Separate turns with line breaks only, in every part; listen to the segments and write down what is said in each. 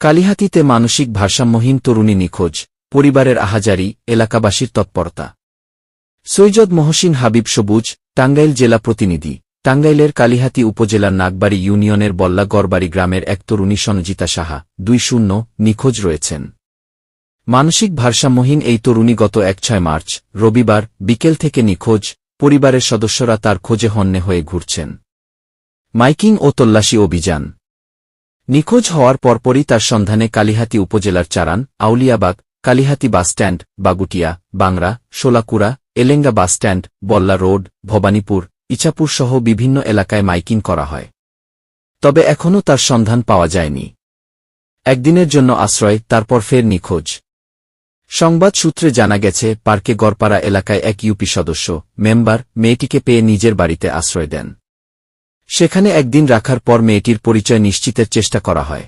কালিহাতিতে মানসিক ভারসাম্যহীন তরুণী নিখোঁজ, পরিবারের আহাজারি, এলাকাবাসীর তৎপরতা। সৈয়দ মহসিন হাবিব সবুজ, টাঙ্গাইল জেলা প্রতিনিধি। টাঙ্গাইলের কালিহাতি উপজেলার নাগবাড়ি ইউনিয়নের বল্লা গড়বাড়ি গ্রামের এক তরুণী সনজিতা সাহা, দুই শূন্য, নিখোঁজ রয়েছেন। মানসিক ভারসাম্যহীন এই তরুণী গত এক ছয় মার্চ, রবিবার, বিকেল থেকে নিখোঁজ, পরিবারের সদস্যরা তার খোঁজে হন্যে হয়ে ঘুরছেন। মাইকিং ও তল্লাশি অভিযান। নিখোঁজ হওয়ার পরপরই তার সন্ধানে কালিহাতি উপজেলার Charan, Auliabag, Kalihati bus stand Bagutia, Bangra, Sholakura, Elenga bus stand Balla road, Bhabanipur Ichapur সহ বিভিন্ন এলাকায় মাইকিং করা হয়। তবে এখনও তার সন্ধান পাওয়া যায়নি। একদিনের জন্য আশ্রয়, তারপর ফের নিখোঁজ। সংবাদ সূত্রে জানা গেছে, পার্কে গড়পাড়া এলাকায় এক ইউপি সদস্য, মেম্বার, মেয়েটিকে পেয়ে নিজের বাড়িতে আশ্রয় দেন। সেখানে একদিন রাখার পর মেয়েটির পরিচয় নিশ্চিতের চেষ্টা করা হয়।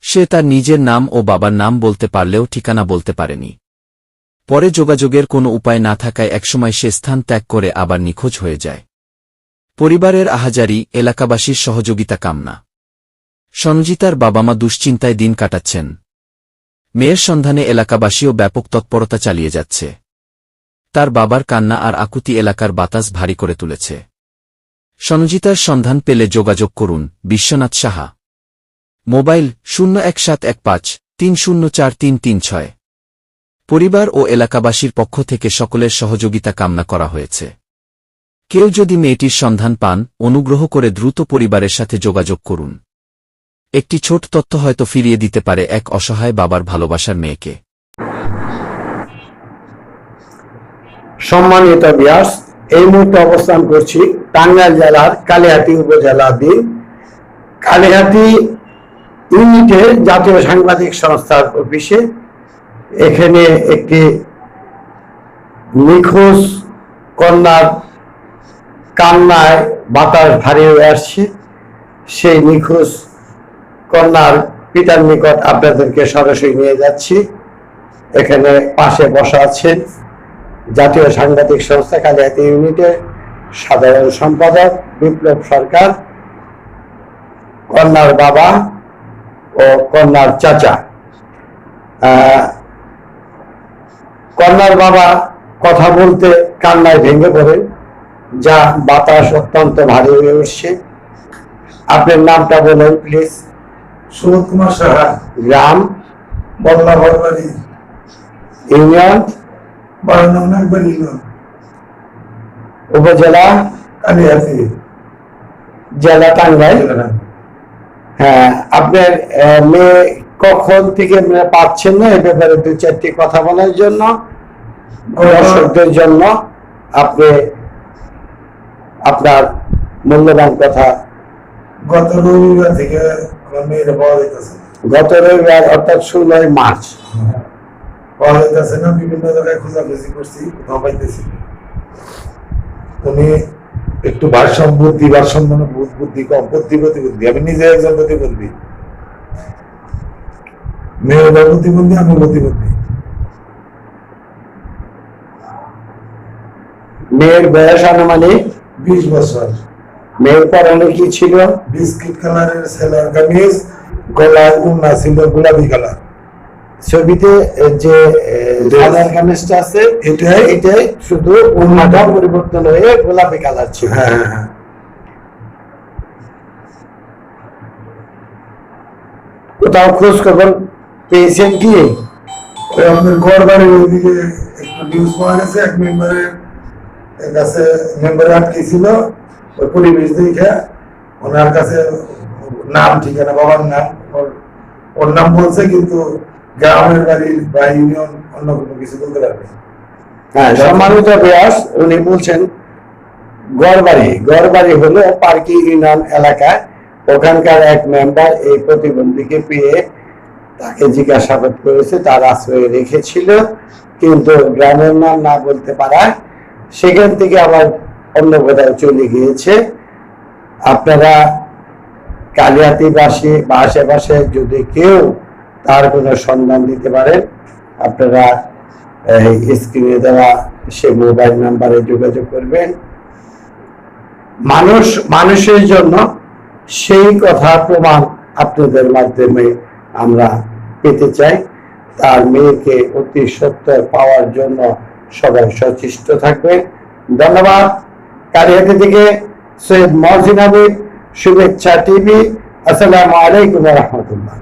সে তার নিজের নাম ও বাবার নাম বলতে পারলেও ঠিকানা বলতে পারেনি। পরে যোগাযোগের কোনো উপায় না থাকায় একসময় সে স্থান ত্যাগ করে আবার নিখোঁজ হয়ে যায়। পরিবারের আহাজারি, এলাকাবাসীর সহযোগিতা কামনা। সঞ্জিতার বাবামা দুশ্চিন্তায় দিন কাটাচ্ছেন। মেয়ের সন্ধানে এলাকাবাসীও ব্যাপক তৎপরতা চালিয়ে যাচ্ছে। তার বাবার কান্না আর আকুতি এলাকার বাতাস ভারী করে তুলেছে। সনজিতার সন্ধান পেলে যোগাযোগ করুন, বিশ্বনাথ সাহা। মোবাইল শূন্য এক সাত এক পাঁচ তিন শূন্য চার তিন তিন ছয়। পরিবার ও এলাকাবাসীর পক্ষ থেকে সকলের সহযোগিতা কামনা করা হয়েছে। কেউ যদি মেয়েটির সন্ধান পান, অনুগ্রহ করে দ্রুত পরিবারের সাথে যোগাযোগ করুন। একটি ছোট তথ্য হয়তো ফিরিয়ে দিতে পারে এক অসহায় বাবার ভালোবাসার মেয়েকে।
সম্মানিত ব্যাস এই মুহূর্তে অবস্থান করছি টাঙ্গাইল জেলার কালিহাতি উপজেলাধীন। কালিহাতি ইউনিটে জাতীয় সাংবাদিক সংস্থার অফিসে এখানে একটি নিখোঁজ কন্যার কান্নায় বাতাস ভারী হয়ে আসছে। সেই নিখোঁজ কন্যার পিতার নিকট আপনাদেরকে সরাসরি নিয়ে যাচ্ছি। এখানে পাশে বসা আছেন জাতীয় সাংবাদিক সংস্থা কালিয়াতি ইউনিটের সাধারণ সম্পাদক বিপ্লব সরকার কন্যার বাবা ও কন্যার চাচা। কন্যার বাবা কথা বলতে কান্নায় ভেঙে পড়েন যা বাতাস অত্যন্ত ভারী হয়ে উঠছে। আপনার নামটা বলুন প্লিজ
সুবোধ কুমার সাহা।
গ্রাম
বল্লা বড়বাড়ি
ইউনিয়ন।
বারান্ন নাগবাড়ি
উপজেলা?
কালিয়াতি।
জেলা টাঙ্গাইল? হ্যাঁ আপনার মেয়ে কখন থেকে আপনারা পাচ্ছেন না এই ব্যাপারে দু চারটি কথা বলার জন্য? দর্শকদের জন্য আপনি আপনার মূল্যবান কথা।
গত রবিবার থেকে আমার মেয়েরা পাওয়া যাইতেছে
গত রবিবার অর্থাৎ ষোলোই মার্চ।
পাওয়া যাইতেছে না বিভিন্ন জায়গায় খোঁজাখুঁজি করছি কোথাও পাইতেছি। উনি একটু ভারসাম্য বুদ্ধি ভারসাম্য বুধ বুদ্ধি কম বুদ্ধি। প্রতিবন্ধী আমি নিজে একজন প্রতিবন্ধী মেয়েরা প্রতিবন্ধী আমি প্রতিবন্ধী
মেয়ের বয়স আনুমানিক?
বিশ বছর।
মেয়ের পরনে কি ছিল?
বিস্কিট কালারের সেলার কামিজ গলায় উন্না ছিল গোলাপি কালার।
ছবিতে যে কালার কামিজটা আছে
এটাই
এটাই শুধু উন্নাটা পরিবর্তন হয়ে গোলাপি কালার ছিল
হ্যাঁ হ্যাঁ হ্যাঁ।
কোথাও খোঁজ খবর পেয়েছেন কি?
আমাদের ঘর বাড়ির ওইদিকে একটু নিউজ পাওয়া গেছে এক মেম্বারের কাছে মেম্বারে আটকে ছিল ওই পরিবেশ দেখে ওনার কাছে নাম ঠিকানা বাবার নাম ওর নাম বলছে কিন্তু গ্রামের বাড়ি বা ইউনিয়ন অন্য কোনো কিছু বলতে পারবে?
হ্যাঁ সম্মানিত ব্যাস উনি বলছেন গড়বাড়ি গড়বাড়ি হলো পার্কি ইউনিয়ন এলাকায় ওখানকার এক মেম্বার এই প্রতিবন্ধীকে পেয়ে তাকে জিজ্ঞাসাবাদ করেছে, তার আশ্রয়ে রেখেছিল, কিন্তু গ্রামের নাম না বলতে পারায় সেখান থেকে আবার অন্য কোথাও চলে গিয়েছে। আপনারা কালিয়াতিবাসী বা আশেপাশে যদি কেউ তার কোনো সন্ধান দিতে পারেন আপনারা স্ক্রিনে দেওয়া সে মোবাইল নাম্বারে যোগাযোগ করবেন। মানুষ, মানুষের জন্য সেই কথা প্রমাণ আপনাদের মাধ্যমে আমরা পেতে চাই। তার মেয়েকে অতি সত্তর পাওয়ার জন্য সবাই সচেষ্ট থাকবে। ধন্যবাদ। কালিহাতি থেকে সৈয়দ মহসিন শুভেচ্ছা টিভি। আসসালামু আলাইকুম রহমতুল্লাহ।